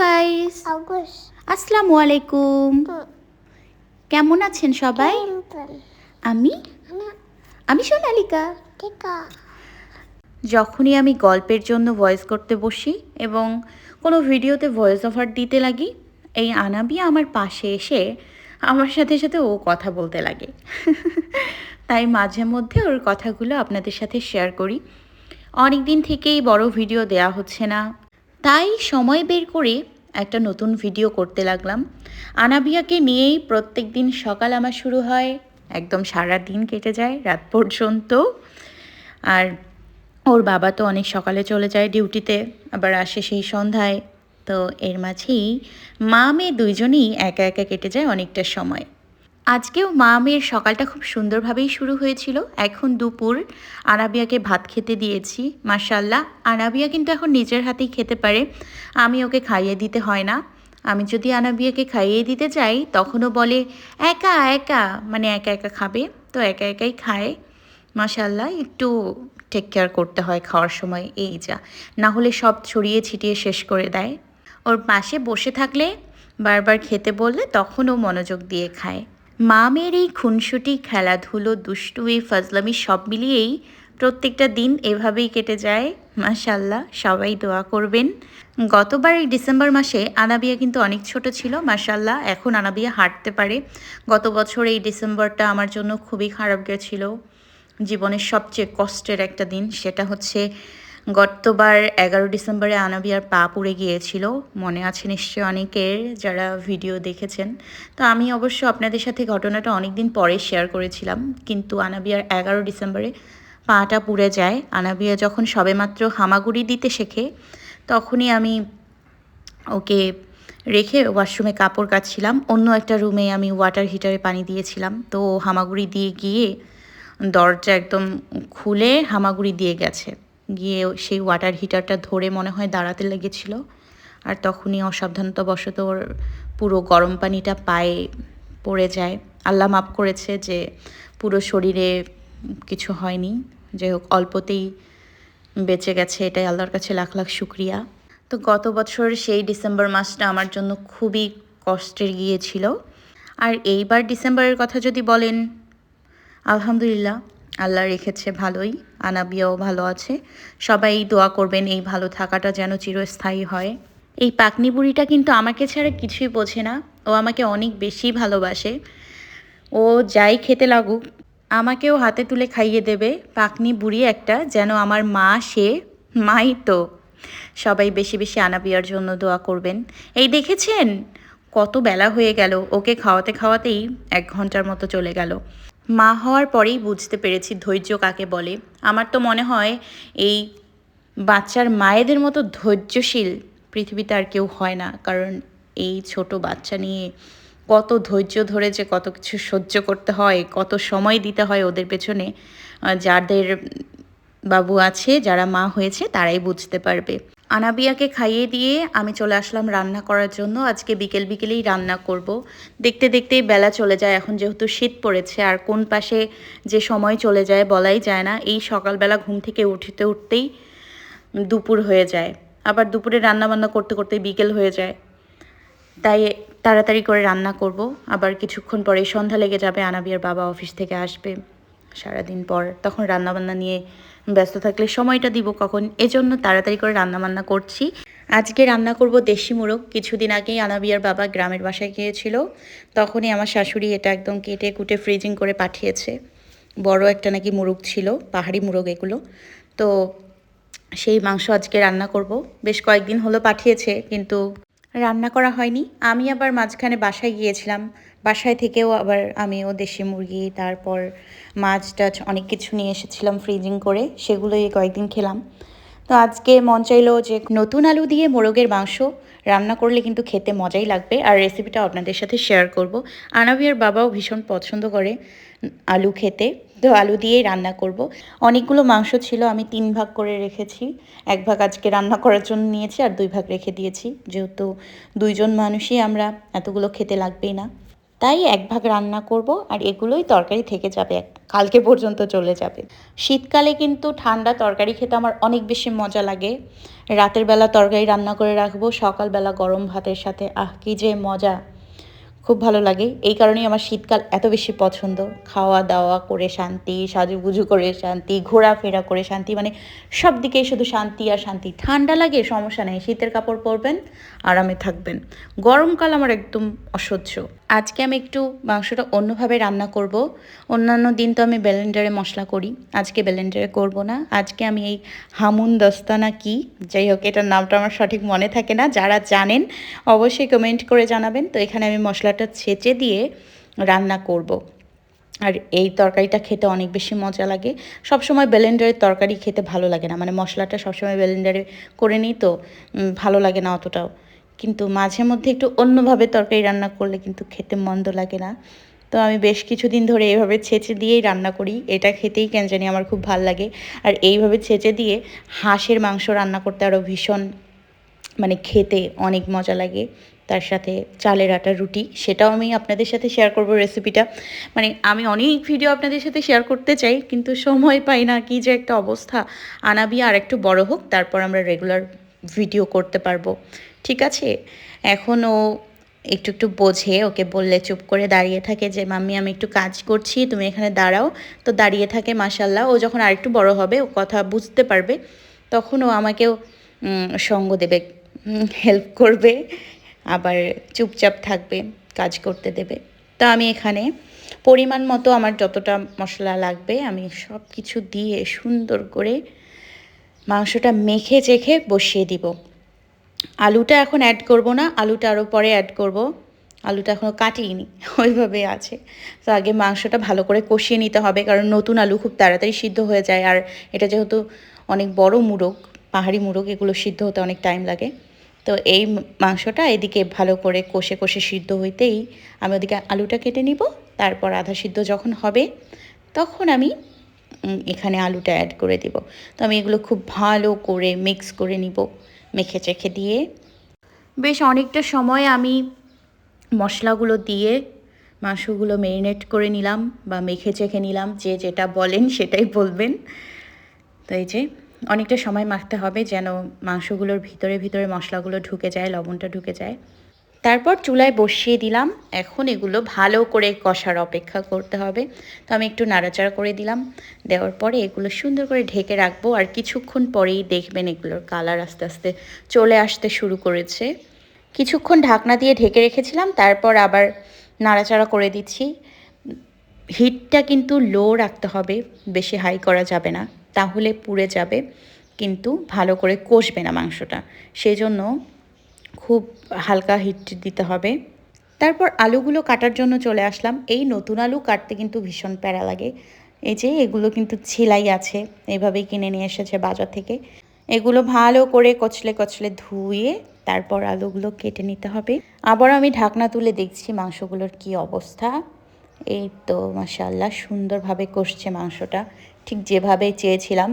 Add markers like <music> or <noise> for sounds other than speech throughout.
Guys. আসসালামু আলাইকুম কেমন আছেন সবাই. আমি? আমি সোনালিকা. যখনই আমি গল্পের জন্য ভয়েস করতে বসি এবং কোনো ভিডিওতে ভয়েস ওভার দিতে লাগি এই আনাবিয়া আমার পাশে এসে আমার সাথে সাথে ও কথা বলতে লাগে। <laughs> তাই মাঝে মধ্যে ওর কথাগুলো আপনাদের সাথে শেয়ার করি। অনেক দিন থেকেই বড় ভিডিও দেয়া হচ্ছে না। তাই সময় বের করে একটা নতুন ভিডিও করতে লাগলাম। আনাবিয়াকে নিয়েই প্রত্যেক দিন সকাল আমার শুরু হয়, একদম সারা দিন কেটে যায় রাত পর্যন্ত। আর ওর বাবা তো অনেক সকালে চলে যায় ডিউটিতে, আবার আসে সেই সন্ধ্যায়। তো এর মাঝেই মা মেয়ে দুইজনেই একা একা কেটে যায় অনেকটা সময়। আজকেও মা মেয়ের সকালটা খুব সুন্দরভাবেই শুরু হয়েছিল। এখন দুপুর, আনাবিয়াকে ভাত খেতে দিয়েছি মার্শাল্লাহ আনাবিয়া কিন্তু এখন নিজের হাতেই খেতে পারে, আমি ওকে খাইয়ে দিতে হয় না। আমি যদি আনাবিয়াকে খাইয়ে দিতে চাই, তখনও বলে, একা একা। মানে একা একা খাবে, তো একা একাই খায়। মাশাল্লাহ একটু টেক কেয়ার করতে হয় খাওয়ার সময়, এই যা। না হলে সব ছড়িয়ে ছিটিয়ে শেষ করে দেয়। ওর পাশে বসে থাকলে, বারবার খেতে বললে তখনও মনোযোগ দিয়ে খায়। মা মেয়ের এই খুনসুটি, খেলাধুলো, দুষ্টুমি, ফাজলামি সব মিলিয়েই প্রত্যেকটা দিন এভাবেই কেটে যায়। মাশাল্লাহ সবাই দোয়া করবেন। গতবার এই ডিসেম্বর মাসে আনাবিয়া কিন্তু অনেক ছোট ছিল মাশাল্লাহ এখন আনাবিয়া হাঁটতে পারে। গত বছর এই ডিসেম্বরটা আমার জন্য খুবই খারাপ গেছিল। জীবনের সবচেয়ে কষ্টের একটা দিন, সেটা হচ্ছে গতবার এগারো ডিসেম্বরে আনাবিয়ার পা পুড়ে গিয়েছিল। মনে আছে নিশ্চয়ই অনেকের যারা ভিডিও দেখেছেন। তো আমি অবশ্য আপনাদের সাথে ঘটনাটা অনেক দিন পরে শেয়ার করেছিলাম। কিন্তু আনাবিয়ার এগারো ডিসেম্বরে পাটা পুড়ে যায়। আনাবিয়া যখন সবেমাত্র হামাগুড়ি দিতে শেখে, তখনই আমি ওকে রেখে ওয়াশরুমে কাপড় কাচ্ছিলাম। অন্য একটা রুমে আমি ওয়াটার হিটারে পানি দিয়েছিলাম। তো হামাগুড়ি দিয়ে গিয়ে দরজা একদম খুলে হামাগুড়ি দিয়ে গেছে। গিয়ে সেই ওয়াটার হিটারটা ধরে মনে হয় দাঁড়াতে লেগেছিল। আর তখনই অসাবধানতাবশত ওর পুরো গরম পানিটা পায়ে পড়ে যায়। আল্লাহ মাফ করেছে যে পুরো শরীরে কিছু হয়নি। যাই হোক, অল্পতেই বেঁচে গেছে এটাই আল্লাহর কাছে লাখ লাখ শুক্রিয়া। তো গত বছর সেই ডিসেম্বর মাসটা আমার জন্য খুবই কষ্টের গিয়েছিল। আর এইবার ডিসেম্বরের কথা যদি বলেন, আলহামদুলিল্লাহ, আল্লাহ রেখেছে ভালোই। আনাবিয়াও ভালো আছে। সবাই দোয়া করবেন এই ভালো থাকাটা যেন চিরস্থায়ী হয়। এই পাকনি বুড়িটা কিন্তু আমাকে ছাড়া কিছুই বোঝে না। ও আমাকে অনেক বেশি ভালোবাসে। ও যাই খেতে লাগুক, আমাকেও হাতে তুলে খাইয়ে দেবে। পাকনি বুড়ি একটা, যেন আমার মা, সে মাই তো। সবাই বেশি বেশি আনাবিয়ার জন্য দোয়া করবেন। এই দেখেছেন? কত বেলা হয়ে গেল। ওকে খাওয়াতে খাওয়াতেই এক ঘণ্টার মতো চলে গেল। মা হওয়ার পরেই বুঝতে পেরেছি ধৈর্য কাকে বলে। আমার তো মনে হয় এই বাচ্চার মায়েদের মতো ধৈর্যশীল পৃথিবীতে আর কেউ হয় না। কারণ এই ছোট বাচ্চা নিয়ে কত ধৈর্য ধরে যে কত কিছু সহ্য করতে হয়, কত সময় দিতে হয় ওদের পেছনে যাদের বাবু আছে, যারা মা হয়েছে, তারাই বুঝতে পারবে। আনাবিয়াকে খাইয়ে দিয়ে আমি চলে আসলাম রান্না করার জন্য। আজকে বিকেল বিকেলেই রান্না করব। দেখতে দেখতেই বেলা চলে যায়। এখন যেহেতু শীত পড়েছে, আর কোন পাশে যে সময় চলে যায় বলাই যায় না। এই সকালবেলা ঘুম থেকে উঠতে উঠতেই দুপুর হয়ে যায়। আবার দুপুরে রান্না বান্না করতে করতে বিকেল হয়ে যায়। তাই তাড়াতাড়ি করে রান্না করব। আবার কিছুক্ষণ পরে সন্ধ্যা লেগে যাবে। আনাবিয়ার বাবা অফিস থেকে আসবে সারাদিন পর। তখন রান্নাবান্না নিয়ে ব্যস্ত থাকলে সময়টা দিব কখন? এজন্য তাড়াতাড়ি করে রান্নাবান্না করছি। আজকে রান্না করব দেশি মোরগ। কিছুদিন আগেই আনাবিয়ার বাবা গ্রামের বাসায় গিয়েছিল। তখনই আমার শাশুড়ি এটা একদম কেটে কুটে ফ্রিজিং করে পাঠিয়েছে। বড় একটা নাকি মুরগ ছিল, পাহাড়ি মুরগ এগুলো। তো সেই মাংস আজকে রান্না করব। বেশ কয়েকদিন হলো পাঠিয়েছে, কিন্তু রান্না করা হয়নি। আমি আবার মাঝখানে বাসায় গিয়েছিলাম। বাসায় থেকেও আবার আমিও দেশি মুরগি, তারপর মাছ টাছ অনেক কিছু নিয়ে এসেছিলাম ফ্রিজিং করে। সেগুলোই কয়েকদিন খেলাম। তো আজকে মন চাইলো যে নতুন আলু দিয়ে মোরগের মাংস রান্না করলে কিন্তু খেতে মজাই লাগবে। আর রেসিপিটা আপনাদের সাথে শেয়ার করব। আনাবিয়ার বাবাও ভীষণ পছন্দ করে আলু খেতে। তো আলু দিয়েই রান্না করব। অনেকগুলো মাংস ছিল, আমি তিন ভাগ করে রেখেছি। এক ভাগ আজকে রান্না করার জন্য নিয়েছি আর দুই ভাগ রেখে দিয়েছি। যেহেতু দুইজন মানুষই আমরা, এতগুলো খেতে লাগবেই না। তাই এক ভাগ রান্না করব আর এগুলোই তরকারি থেকে যাবে কালকে পর্যন্ত চলে যাবে। শীতকালে কিন্তু ঠান্ডা তরকারি খেতে আমার অনেক বেশি মজা লাগে। রাতের বেলা তরকারি রান্না করে রাখব, সকালবেলা গরম ভাতের সাথে। আহ, কি যে মজা। খুব ভালো লাগে। এই কারণেই আমার শীতকাল এত বেশি পছন্দ। খাওয়া দাওয়া করে শান্তি, সাজুগুজু করে শান্তি, ঘোরাফেরা করে শান্তি মানে সব দিকেই শুধু শান্তি আর শান্তি। ঠান্ডা লাগে, সমস্যা নেই। শীতের কাপড় পরবেন, আরামে থাকবেন। গরমকাল আমার একদম অসহ্য। আজকে আমি একটু মাংসটা অন্যভাবে রান্না করব। অন্যান্য দিন তো আমি ব্লেন্ডারে মশলা করি। আজকে ব্লেন্ডারে করব না। আজকে আমি এই হামুন দস্তানা কি? যাই হোক, এটার নামটা আমার সঠিক মনে থাকে না। যারা জানেন, অবশ্যই কমেন্ট করে জানাবেন। তো এখানে আমি মশলাটা ছেঁচে দিয়ে রান্না করব। আর এই তরকারিটা খেতে অনেক বেশি মজা লাগে। সবসময় ব্লেন্ডারের তরকারি খেতে ভালো লাগে না। মানে মশলাটা সবসময় ব্লেন্ডারে করে নিই তো ভালো লাগে না অতটাও। কিন্তু মাঝে মধ্যে একটু অন্যভাবে তরকারি রান্না করলে কিন্তু খেতে মন্দ লাগে না। তো আমি বেশ কিছুদিন ধরে এইভাবে ছেঁচে দিয়েই রান্না করি। এটা খেতেই কেন জানি আমার খুব ভালো লাগে। আর এইভাবে ছেঁচে দিয়ে হাঁসের মাংস রান্না করতে আরও ভীষণ মানে খেতে অনেক মজা লাগে। তার সাথে চালের আটার রুটি, সেটাও আমি আপনাদের সাথে শেয়ার করব রেসিপিটা মানে আমি অনেক ভিডিও আপনাদের সাথে শেয়ার করতে চাই, কিন্তু সময় পাই না, কি যে একটা অবস্থা। আনাবি আর একটু বড় হোক, তারপর আমরা রেগুলার ভিডিও করতে পারব। ঠিক আছে? এখনও একটু একটু বোঝে, ওকে বললে চুপ করে দাঁড়িয়ে থাকে যে, মাম্মি, আমি একটু কাজ করছি, তুমি এখানে দাঁড়াও। তো দাঁড়িয়ে থাকে মাসাল্লাহ ও যখন আরেকটু বড় হবে, ও কথা বুঝতে পারবে। তখন ও আমাকেও সঙ্গ দেবে হেল্প করবে। আবার চুপচাপ থাকবে, কাজ করতে দেবে। তো আমি এখানে পরিমাণ মতো আমার যতটা মশলা লাগবে, আমি সব কিছু দিয়ে সুন্দর করে মাংসটা মেখে চেখে বসিয়ে দিব। আলুটা এখন অ্যাড করব না, আলুটা আরও পরে অ্যাড করব। আলুটা এখনও কাটিনি, ওইভাবে আছে। তো আগে মাংসটা ভালো করে কষিয়ে নিতে হবে, কারণ নতুন আলু খুব তাড়াতাড়ি সিদ্ধ হয়ে যায়। আর এটা যেহেতু অনেক বড় মুরগ, পাহাড়ি মুরগ, এগুলো সিদ্ধ হতে অনেক টাইম লাগে। তো এই মাংসটা এদিকে ভালো করে কষে কষে সিদ্ধ হইতেই আমি ওদিকে আলুটা কেটে নিব, তারপর আধা সিদ্ধ যখন হবে তখন আমি এখানে আলুটা অ্যাড করে দিব। তো আমি এগুলো খুব ভালো করে মিক্স করে নিব, মেখে চেখে দিয়ে। বেশ অনেকটা সময় আমি মশলাগুলো দিয়ে মাংসগুলো মেরিনেট করে নিলাম বা মেখে চেখে নিলাম, যে যেটা বলেন সেটাই বলবেন। তাই যে অনেকটা সময় মাখতে হবে যেন মাংসগুলোর ভিতরে ভিতরে মশলাগুলো ঢুকে যায়, লবণটা ঢুকে যায়। তারপর চুলায় বসিয়ে দিলাম। এখন এগুলো ভালো করে কষার অপেক্ষা করতে হবে। তো আমি একটু নাড়াচাড়া করে দিলাম। দেওয়ার পরে এগুলো সুন্দর করে ঢেকে রাখব। আর কিছুক্ষণ পরেই দেখবেন এগুলোর কালার আস্তে আস্তে চলে আসতে শুরু করেছে। কিছুক্ষণ ঢাকনা দিয়ে ঢেকে রেখেছিলাম। তারপর আবার নাড়াচাড়া করে দিচ্ছি। হিটটা কিন্তু লো রাখতে হবে। বেশি হাই করা যাবে না। তাহলে পুড়ে যাবে, কিন্তু ভালো করে কষবে না মাংসটা। সেই জন্য খুব হালকা হিট দিতে হবে। তারপর আলুগুলো কাটার জন্য চলে আসলাম। এই নতুন আলু কাটতে কিন্তু ভীষণ প্যারা লাগে। এই যে, এগুলো কিন্তু ছিলাই আছে এইভাবেই কিনে নিয়ে এসেছে বাজার থেকে। এগুলো ভালো করে কচলে কচলে ধুয়ে তারপর আলুগুলো কেটে নিতে হবে। আবার আমি ঢাকনা তুলে দেখছি মাংসগুলোর কি অবস্থা। এই তো মাসাল্লাহ সুন্দরভাবে কষছে মাংসটা। ঠিক যেভাবে চেয়েছিলাম।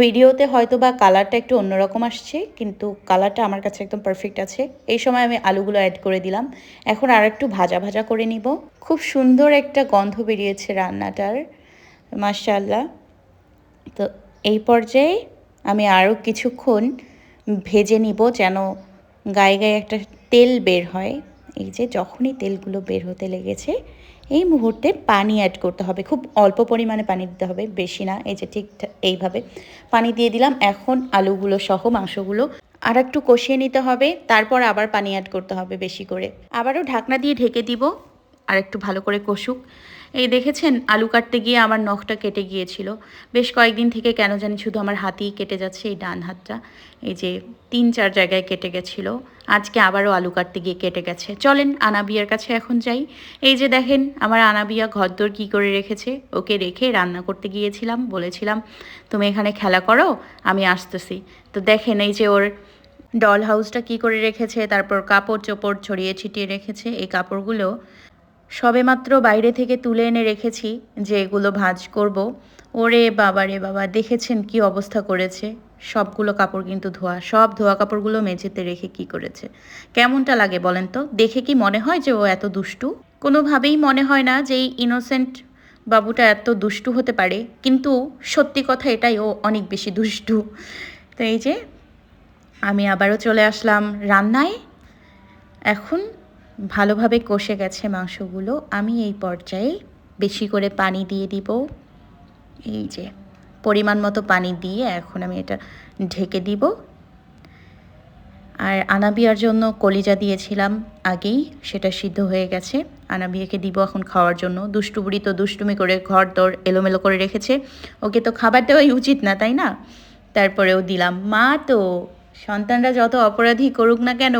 ভিডিওতে হয়তো বা কালারটা একটু অন্যরকম আসছে, কিন্তু কালারটা আমার কাছে একদম পারফেক্ট আছে। এই সময় আমি আলুগুলো অ্যাড করে দিলাম। এখন আর একটু ভাজা ভাজা করে নিব। খুব সুন্দর একটা গন্ধ বেরিয়েছে রান্নাটার মাসাল্লাহ তো এই পর্যায়ে আমি আরও কিছুক্ষণ ভেজে নিব যেন গায়ে গায়ে একটা তেল বের হয়। এই যে, যখনই তেলগুলো বের হতে লেগেছে এই মুহূর্তে পানি অ্যাড করতে হবে। খুব অল্প পরিমাণে পানি দিতে হবে, বেশি না, এই যে ঠিক এইভাবে পানি দিয়ে দিলাম। এখন আলুগুলো সহ মাংসগুলো আর একটু কষিয়ে নিতে হবে, তারপর আবার পানি অ্যাড করতে হবে বেশি করে। আবারও ঢাকনা দিয়ে ঢেকে দিব আর একটু ভালো করে কষুক। এই দেখেছেন? আলু কাটতে গিয়ে আমার নখটা কেটে গিয়েছিল। বেশ কয়েকদিন থেকে কেন জানি শুধু আমার হাতেই কেটে যাচ্ছে এই ডান হাতটা। এই যে তিন, চার জায়গায় কেটে গেছিল। আজকে আবারও আলু কাটতে গিয়ে কেটে গেছে। চলেন আনাবিয়ার কাছে এখন যাই। এই যে দেখেন, আমার আনাবিয়া ঘরদোর কী করে রেখেছে? ওকে রেখে রান্না করতে গিয়েছিলাম। বলেছিলাম, তুমি এখানে খেলা করো, আমি আসতেছি। তো দেখেন, এই যে ওর ডল হাউসটা কি করে রেখেছে, তারপর কাপড় চোপড় ছড়িয়ে ছিটিয়ে রেখেছে। এই কাপড়গুলো সবেমাত্র বাইরে থেকে তুলে এনে রেখেছি যে এগুলো ভাজ করব। ওরে বাবা রে বাবা, দেখেছেন কি অবস্থা করেছে? সবগুলো কাপড় কিন্তু ধোয়া, সব ধোয়া কাপড়গুলো মেঝেতে রেখে কি করেছে? কেমনটা লাগে বলেন তো? দেখে কি মনে হয় যে ও এত দুষ্টু? কোনোভাবেই মনে হয় না যে এই ইনোসেন্ট বাবুটা এত দুষ্টু হতে পারে, কিন্তু সত্যি কথা এটাই, ও অনেক বেশি দুষ্টু। তো এই যে, আমি আবারও চলে আসলাম রান্নায়। এখন ভালোভাবে কষে গেছে মাংসগুলো, আমি এই পর্যায়ে বেশি করে পানি দিয়ে দিব। এই যে, পরিমাণ মতো পানি দিয়ে এখন আমি এটা ঢেকে দিব। আর আনাবিয়ার জন্য কলিজা দিয়েছিলাম আগেই, সেটা সিদ্ধ হয়ে গেছে। আনাবিয়াকে দিব এখন খাওয়ার জন্য। দুষ্টু বুড়ি তো দুষ্টুমি করে ঘর দর এলোমেলো করে রেখেছে। ওকে তো খাবার দেওয়াই উচিত না, তাই না? তারপরেও দিলাম, মা তো, সন্তানরা যত অপরাধী করুক না কেন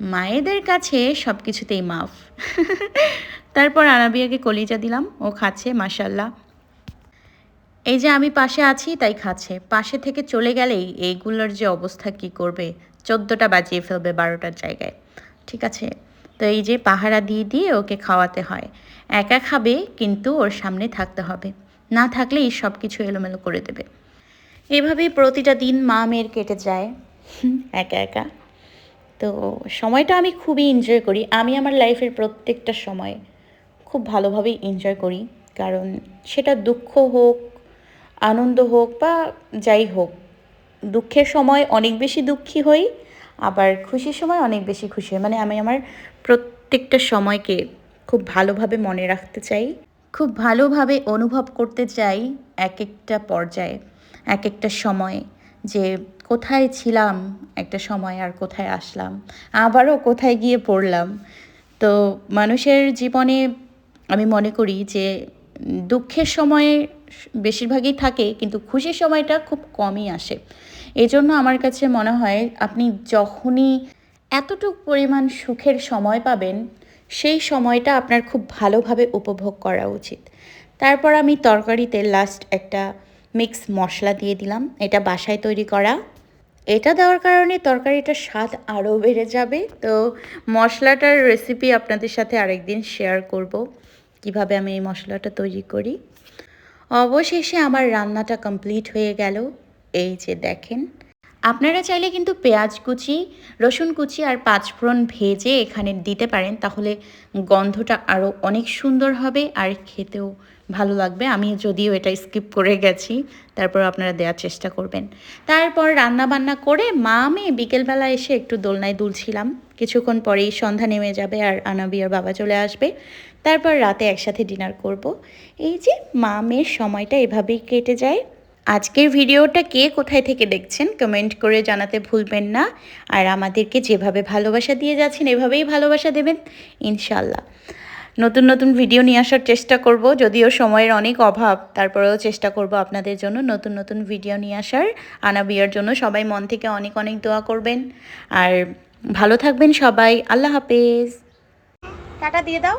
মায়েদের কাছে সব কিছুতেই মাফ। তারপর আনাবিয়াকে কলিজা দিলাম, ও খাচ্ছে মাসাল্লাহ এই যে আমি পাশে আছি, তাই খাচ্ছে। পাশে থেকে চলে গেলেই এইগুলোর যে অবস্থা কি করবে, চোদ্দোটা বাজিয়ে ফেলবে বারোটার জায়গায়। ঠিক আছে? তো এই যে পাহারা দিয়ে দিয়ে ওকে খাওয়াতে হয়। একা খাবে, কিন্তু ওর সামনে থাকতে হবে। না থাকলেই সব কিছু এলোমেলো করে দেবে। এভাবেই প্রতিটা দিন মা মেয়ের কেটে যায়। একা একা। তো সময়টা আমি খুবই এনজয় করি। আমি আমার লাইফের প্রত্যেকটা সময় খুব ভালোভাবেই এনজয় করি। কারণ সেটা দুঃখ হোক, আনন্দ হোক বা যাই হোক, দুঃখের সময় অনেক বেশি দুঃখী হই, আবার খুশির সময় অনেক বেশি খুশি হই। মানে আমি আমার প্রত্যেকটা সময়কে খুব ভালোভাবে মনে রাখতে চাই। খুব ভালোভাবে অনুভব করতে চাই এক একটা পর্যায়ে এক একটা সময়। যে কোথায় ছিলাম একটা সময় আর কোথায় আসলাম, আবারও কোথায় গিয়ে পড়লাম। তো মানুষের জীবনে আমি মনে করি যে দুঃখের সময়ে বেশিরভাগই থাকে, কিন্তু খুশির সময়টা খুব কমই আসে। এজন্য আমার কাছে মনে হয় আপনি যখনই এতটুক পরিমাণ সুখের সময় পাবেন, সেই সময়টা আপনার খুব ভালোভাবে উপভোগ করা উচিত। তারপর আমি তরকারিতে লাস্ট একটা মিক্স মশলা দিয়ে দিলাম। এটা বাসায় তৈরি করা। এটা দেওয়ার কারণে তরকারিটার স্বাদ আরও বেড়ে যাবে। তো মশলাটার রেসিপি আপনাদের সাথে আরেকদিন শেয়ার করব, কীভাবে আমি এই মশলাটা তৈরি করি। অবশেষে আমার রান্নাটা কমপ্লিট হয়ে গেল। এই যে দেখেন আপনারা চাইলে কিন্তু পেঁয়াজ কুচি, রসুন কুচি আর পাঁচফোড়ন ভেজে এখানে দিতে পারেন, তাহলে গন্ধটা আরও অনেক সুন্দর হবে আর খেতেও ভালো লাগবে। আমি যদিও এটা স্কিপ করে গেছি, তারপর আপনারা দেওয়ার চেষ্টা করবেন। তারপর রান্না বান্না করে মা, আমি বিকেলবেলা এসে একটু দোলনায় দুলছিলাম। কিছুক্ষণ পরেই সন্ধ্যা নেমে যাবে আর আনাবি আর বাবা চলে আসবে। তারপর রাতে একসাথে ডিনার করব। এই যে, মা, মেয়ের সময়টা এভাবেই কেটে যায়। আজকের ভিডিওটা কে কোথায় থেকে দেখছেন কমেন্ট করে জানাতে ভুলবেন না। আর আমাদেরকে যেভাবে ভালোবাসা দিয়ে যাচ্ছেন, এভাবেই ভালোবাসা দেবেন ইনশাল্লাহ নতুন নতুন ভিডিও নিয়ে আসার চেষ্টা করব, যদিও সময়ের অনেক অভাব, তারপরেও চেষ্টা করব আপনাদের জন্য নতুন নতুন ভিডিও নিয়ে আসার, আনাবিয়ার জন্য সবাই মন থেকে অনেক অনেক দোয়া করবেন। আর ভালো থাকবেন সবাই, আল্লাহ হাফেজ। টাটা দিয়ে দাও।